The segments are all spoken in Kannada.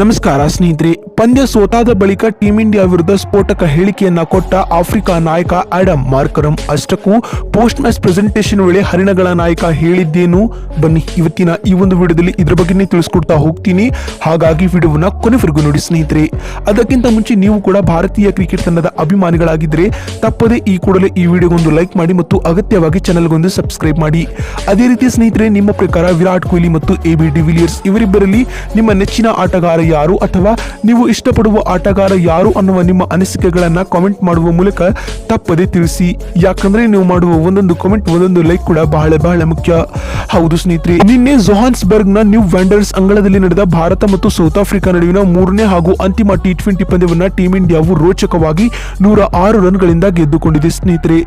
ನಮಸ್ಕಾರ ಸ್ನೇಹಿತರೆ ಪಂದ್ಯ ಸೋತಾದ ಬಳಿಕ ಟೀಂ ಇಂಡಿಯಾ ವಿರುದ್ಧ ಸ್ಫೋಟಕ ಹೇಳಿಕೆಯನ್ನ ಕೊಟ್ಟ ಆಫ್ರಿಕಾ ನಾಯಕ ಆಡಮ್ ಮಾರ್ಕರಂ. ಅಷ್ಟಕ್ಕೂ ಪೋಸ್ಟ್ ಮ್ಯಾಚ್ ಪ್ರೆಸೆಂಟೇಷನ್ ವೇಳೆ ಹರಿಣಗಳ ನಾಯಕ ಹೇಳಿದ್ದೇನು? ಬನ್ನಿ ಇವತ್ತಿನ ಈ ಒಂದು ವಿಡಿಯೋದಲ್ಲಿ ಇದ್ರ ಬಗ್ಗೆನೇ ತಿಳಿಸ್ಕೊಡ್ತಾ ಹೋಗ್ತೀನಿ. ಹಾಗಾಗಿ ವಿಡಿಯೋವನ್ನ ಕೊನೆವರೆಗೂ ನೋಡಿ ಸ್ನೇಹಿತರೆ. ಅದಕ್ಕಿಂತ ಮುಂಚೆ ನೀವು ಕೂಡ ಭಾರತೀಯ ಕ್ರಿಕೆಟ್ ತಂಡದ ಅಭಿಮಾನಿಗಳಾಗಿದ್ದರೆ ತಪ್ಪದೆ ಈ ಕೂಡಲೇ ಈ ವಿಡಿಯೋಗೊಂದು ಲೈಕ್ ಮಾಡಿ ಮತ್ತು ಅಗತ್ಯವಾಗಿ ಚಾನಲ್ಗೊಂದು ಸಬ್ಸ್ಕ್ರೈಬ್ ಮಾಡಿ. ಅದೇ ರೀತಿ ಸ್ನೇಹಿತರೆ, ನಿಮ್ಮ ಪ್ರಕಾರ ವಿರಾಟ್ ಕೊಹ್ಲಿ ಮತ್ತು ಎ ಬಿ ಡಿವಿಲಿಯರ್ಸ್ ಇವರಿಬ್ಬರಲ್ಲಿ ನಿಮ್ಮ ನೆಚ್ಚಿನ ಆಟಗಾರ ಯಾರು? ಅಥವಾ ನೀವು ಇಷ್ಟಪಡುವ ಆಟಗಾರ ಯಾರು ಅನ್ನುವ ನಿಮ್ಮ ಅನಿಸಿಕೆಗಳನ್ನ ಕಾಮೆಂಟ್ ಮಾಡುವ ಮೂಲಕ ತಪ್ಪದೆ ತಿಳಿಸಿ. ಯಾಕಂದ್ರೆ ನೀವು ಮಾಡುವ ಒಂದೊಂದು ಕಾಮೆಂಟ್ ಒಂದೊಂದು ಲೈಕ್ ಕೂಡ ಬಹಳ ಬಹಳ ಮುಖ್ಯ. ಹೌದು ಸ್ನೇಹಿತರೆ, ನಿನ್ನೆ ಜೊಹಾನ್ಸ್ಬರ್ಗ್ನ ನ್ಯೂ ವ್ಯಾಂಡರ್ಸ್ ಅಂಗಳದಲ್ಲಿ ನಡೆದ ಭಾರತ ಮತ್ತು ಸೌತ್ ಆಫ್ರಿಕಾ ನಡುವಿನ ಮೂರನೇ ಹಾಗೂ ಅಂತಿಮ ಟಿ ಟ್ವೆಂಟಿ ಪಂದ್ಯವನ್ನ ಟೀಂ ಇಂಡಿಯಾವು ರೋಚಕವಾಗಿ ನೂರ ಆರು ರನ್ಗಳಿಂದ ಗೆದ್ದುಕೊಂಡಿದೆ ಸ್ನೇಹಿತರೆ.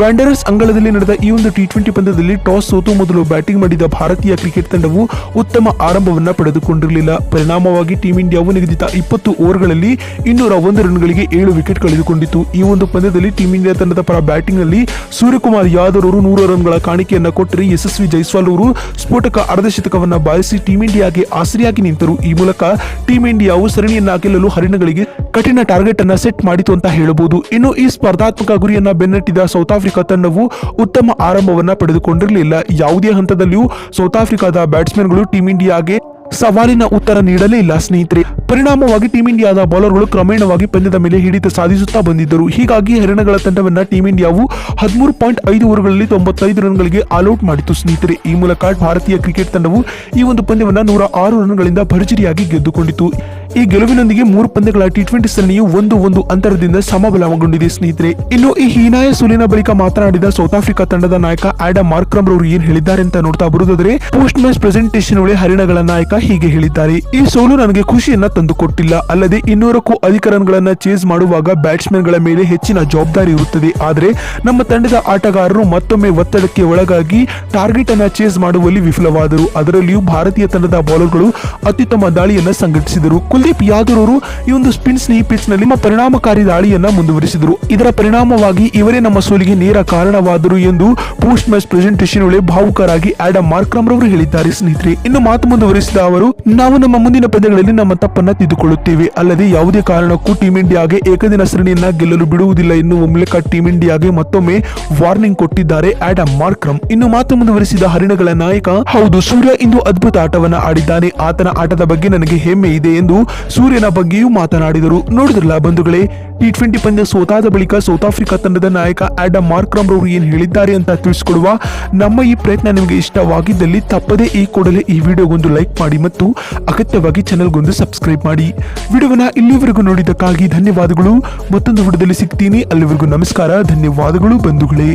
ವ್ಯಾಂಡರ್ಸ್ ಅಂಗಳದಲ್ಲಿ ನಡೆದ ಈ ಒಂದು ಟಿ ಟ್ವೆಂಟಿ ಪಂದ್ಯದಲ್ಲಿ ಟಾಸ್ ಸೋತು ಮೊದಲು ಬ್ಯಾಟಿಂಗ್ ಮಾಡಿದ ಭಾರತೀಯ ಕ್ರಿಕೆಟ್ ತಂಡವು ಉತ್ತಮ ಆರಂಭವನ್ನ ಪಡೆದುಕೊಂಡಿರಲಿಲ್ಲ. ಪರಿಣಾಮವಾಗಿ ಟೀಂ ಇಂಡಿಯಾವು ನಿಗದಿತ ಇಪ್ಪತ್ತು ಓವರ್ಗಳಲ್ಲಿ ಇನ್ನೂರ ಒಂದು ರನ್ಗಳಿಗೆ ಏಳು ವಿಕೆಟ್ ಕಳೆದುಕೊಂಡಿತು. ಈ ಒಂದು ಪಂದ್ಯದಲ್ಲಿ ಟೀಂ ಇಂಡಿಯಾ ತಂಡದ ಪರ ಬ್ಯಾಟಿಂಗ್ನಲ್ಲಿ ಸೂರ್ಯಕುಮಾರ್ ಯಾದವ್ ಅವರು ನೂರು ರನ್ಗಳ ಕಾಣಿಕೆಯನ್ನ ಕೊಟ್ಟರೆ ಯಶಸ್ವಿ ಜೈಸ್ವಾಲ್ ಅವರು ಸ್ಫೋಟಕ ಅರ್ಧಶತಕವನ್ನು ಬಾರಿಸಿ ಟೀಂ ಇಂಡಿಯಾಗೆ ಆಸರಿಯಾಗಿ ನಿಂತರು. ಈ ಮೂಲಕ ಟೀಂ ಇಂಡಿಯಾವು ಸರಣಿಯನ್ನ ಗೆಲ್ಲಲು ಹರಿಣಗಳಿಗೆ ಕಠಿಣ ಟಾರ್ಗೆಟ್ ಅನ್ನ ಸೆಟ್ ಮಾಡಿತು ಅಂತ ಹೇಳಬಹುದು. ಇನ್ನು ಈ ಸ್ಪರ್ಧಾತ್ಮಕ ಗುರಿಯನ್ನ ಬೆನ್ನಟ್ಟಿದ ಸೌತ್ ಆಫ್ರಿಕಾ ತಂಡವು ಉತ್ತಮ ಆರಂಭವನ್ನ ಪಡೆದುಕೊಂಡಿರಲಿಲ್ಲ. ಯಾವುದೇ ಹಂತದಲ್ಲಿಯೂ ಸೌತ್ ಆಫ್ರಿಕಾದ ಬ್ಯಾಟ್ಸ್ಮನ್ಗಳು ಟೀಂ ಇಂಡಿಯಾಗೆ ಸವಾಲಿನ ಉತ್ತರ ನೀಡಲೇ ಇಲ್ಲ, ಸ್ನೇಹಿತರೆ. ಪರಿಣಾಮವಾಗಿ ಟೀಂ ಇಂಡಿಯಾದ ಬೌಲರ್ಗಳು ಕ್ರಮೇಣವಾಗಿ ಪಂದ್ಯದ ಮೇಲೆ ಹಿಡಿತ ಸಾಧಿಸುತ್ತಾ ಬಂದಿದ್ದರು. ಹೀಗಾಗಿ ಹೆರಣಗಳ ತಂಡವನ್ನ ಟೀಂ ಇಂಡಿಯಾವು ಹದಿಮೂರು ಪಾಯಿಂಟ್ ಐದು ಓವರ್ಗಳಲ್ಲಿ ತೊಂಬತ್ತೈದು ರನ್ಗಳಿಗೆ ಆಲ್ಔಟ್ ಮಾಡಿತು ಸ್ನೇಹಿತರೆ. ಈ ಮೂಲಕ ಭಾರತೀಯ ಕ್ರಿಕೆಟ್ ತಂಡವು ಈ ಒಂದು ಪಂದ್ಯವನ್ನು ನೂರ ಆರು ರನ್ಗಳಿಂದ ಭರ್ಜರಿಯಾಗಿ ಗೆದ್ದುಕೊಂಡಿತು ಈ ಗೆಲುವಿನೊಂದಿಗೆ ಮೂರು ಪಂದ್ಯಗಳ ಟಿ ಟ್ವೆಂಟಿ ಸರಣಿಯು ಒಂದು ಒಂದು ಅಂತರದಿಂದ ಸಮಬಲಗೊಂಡಿದೆ ಸ್ನೇಹಿತರೆ. ಇನ್ನು ಈ ಹೀನಾಯ ಸೋಲಿನ ಬಳಿಕ ಮಾತನಾಡಿದ ಸೌತ್ ಆಫ್ರಿಕಾ ತಂಡದ ನಾಯಕ ಆಡಮ್ ಮಾರ್ಕ್ರಮ್ ಅವರು ಏನ್ ಹೇಳಿದ್ದಾರೆ ಅಂತ ನೋಡ್ತಾ ಬರುವುದಾದ್ರೆ ಪೋಸ್ಟ್ ಮ್ಯಾಚ್ ಪ್ರೆಸೆಂಟೇಷನ್ ವೇಳೆ ಹರಿಣಗಳ ನಾಯಕ ಹೀಗೆ ಹೇಳಿದ್ದಾರೆ, ಈ ಸೋಲು ನನಗೆ ಖುಷಿಯನ್ನ ತಂದುಕೊಟ್ಟಿಲ್ಲ. ಅಲ್ಲದೆ ಇನ್ನೂರಕ್ಕೂ ಅಧಿಕ ರನ್ಗಳನ್ನ ಚೇಸ್ ಮಾಡುವಾಗ ಬ್ಯಾಟ್ಸ್ಮನ್ಗಳ ಮೇಲೆ ಹೆಚ್ಚಿನ ಜವಾಬ್ದಾರಿ ಇರುತ್ತದೆ. ಆದರೆ, ನಮ್ಮ ತಂಡದ ಆಟಗಾರರು ಮತ್ತೊಮ್ಮೆ ಒತ್ತಡಕ್ಕೆ ಒಳಗಾಗಿ ಟಾರ್ಗೆಟ್ ಅನ್ನ ಚೇಸ್ ಮಾಡುವಲ್ಲಿ ವಿಫಲವಾದರು. ಅದರಲ್ಲಿಯೂ ಭಾರತೀಯ ತಂಡದ ಬೌಲರ್ಗಳು ಅತ್ಯುತ್ತಮ ದಾಳಿಯನ್ನ ಸಂಘಟಿಸಿದರು. ಕುಲ್ದೀಪ್ ಯಾದವ್ ಅವರು ಈ ಒಂದು ಸ್ಪಿನ್ ಸ್ನೇಹಿ ಪಿಚ್ನಲ್ಲಿ ಪರಿಣಾಮಕಾರಿ ದಾಳಿಯನ್ನ ಮುಂದುವರಿಸಿದರು. ಇದರ ಪರಿಣಾಮವಾಗಿ ಇವರೇ ನಮ್ಮ ಸೋಲಿಗೆ ನೇರ ಕಾರಣವಾದರು ಎಂದು ಪೋಸ್ಟ್ ಮ್ಯಾಚ್ ಪ್ರೆಸೆಂಟೇಷನ್ ವೇಳೆ ಭಾವುಕರಾಗಿ ಆಡಮ್ ಮಾರ್ಕ್ರಮ್ ರವರು ಹೇಳಿದ್ದಾರೆ ಸ್ನೇಹಿತರೆ. ಇನ್ನು ಮಾತು ಮುಂದುವರಿಸಿದ ಅವರು, ನಾವು ನಮ್ಮ ಮುಂದಿನ ಪಂದ್ಯಗಳಲ್ಲಿ ನಮ್ಮ ತಪ್ಪನ್ನ ತಿದ್ದುಕೊಳ್ಳುತ್ತೇವೆ. ಅಲ್ಲದೆ ಯಾವುದೇ ಕಾರಣಕ್ಕೂ ಟೀಂ ಇಂಡಿಯಾಗೆ ಏಕದಿನ ಸರಣಿಯನ್ನ ಗೆಲ್ಲಲು ಬಿಡುವುದಿಲ್ಲ ಎನ್ನುವ ಮೂಲಕ ಟೀಂ ಇಂಡಿಯಾಗೆ ಮತ್ತೊಮ್ಮೆ ವಾರ್ನಿಂಗ್ ಕೊಟ್ಟಿದ್ದಾರೆ ಆಡಮ್ ಮಾರ್ಕ್ರಮ್ ಇನ್ನು ಮಾತು ಮುಂದುವರಿಸಿದ ಹರಿಣಗಳ ನಾಯಕ, ಹೌದು, ಸೂರ್ಯ ಇಂದು ಅದ್ಭುತ ಆಟವನ್ನ ಆಡಿದ್ದಾನೆ. ಆತನ ಆಟದ ಬಗ್ಗೆ ನನಗೆ ಹೆಮ್ಮೆ ಇದೆ ಎಂದು ಸೂರ್ಯನ ಬಗ್ಗೆಯೂ ಮಾತನಾಡಿದರು. ನೋಡಿದ್ರಲ್ಲ ಬಂಧುಗಳೇ ಟಿ ಟ್ವೆಂಟಿ ಪಂದ್ಯ ಸೋತಾದ ಬಳಿಕ ಸೌತ್ ಆಫ್ರಿಕಾ ತಂಡದ ನಾಯಕ ಆಡಮ್ ಮಾರ್ಕ್ರಮ್ ರವರು ಏನು ಹೇಳಿದ್ದಾರೆ ಅಂತ ತಿಳಿಸ್ಕೊಡುವ ನಮ್ಮ ಈ ಪ್ರಯತ್ನ ನಿಮಗೆ ಇಷ್ಟವಾಗಿದ್ದಲ್ಲಿ ತಪ್ಪದೇ ಈ ಕೂಡಲೇ ಈ ವಿಡಿಯೋಗೊಂದು ಲೈಕ್ ಮಾಡಿ ಮತ್ತು ಅಗತ್ಯವಾಗಿ ಚಾನಲ್ಗೊಂದು ಸಬ್ಸ್ಕ್ರೈಬ್ ಮಾಡಿ. ವಿಡಿಯೋವನ್ನ ಇಲ್ಲಿವರೆಗೂ ನೋಡಿದ್ದಕ್ಕಾಗಿ ಧನ್ಯವಾದಗಳು. ಮತ್ತೊಂದು ವಿಡಿಯೋದಲ್ಲಿ ಸಿಗ್ತೀನಿ. ಅಲ್ಲಿವರೆಗೂ ನಮಸ್ಕಾರ. ಧನ್ಯವಾದಗಳು ಬಂಧುಗಳೇ.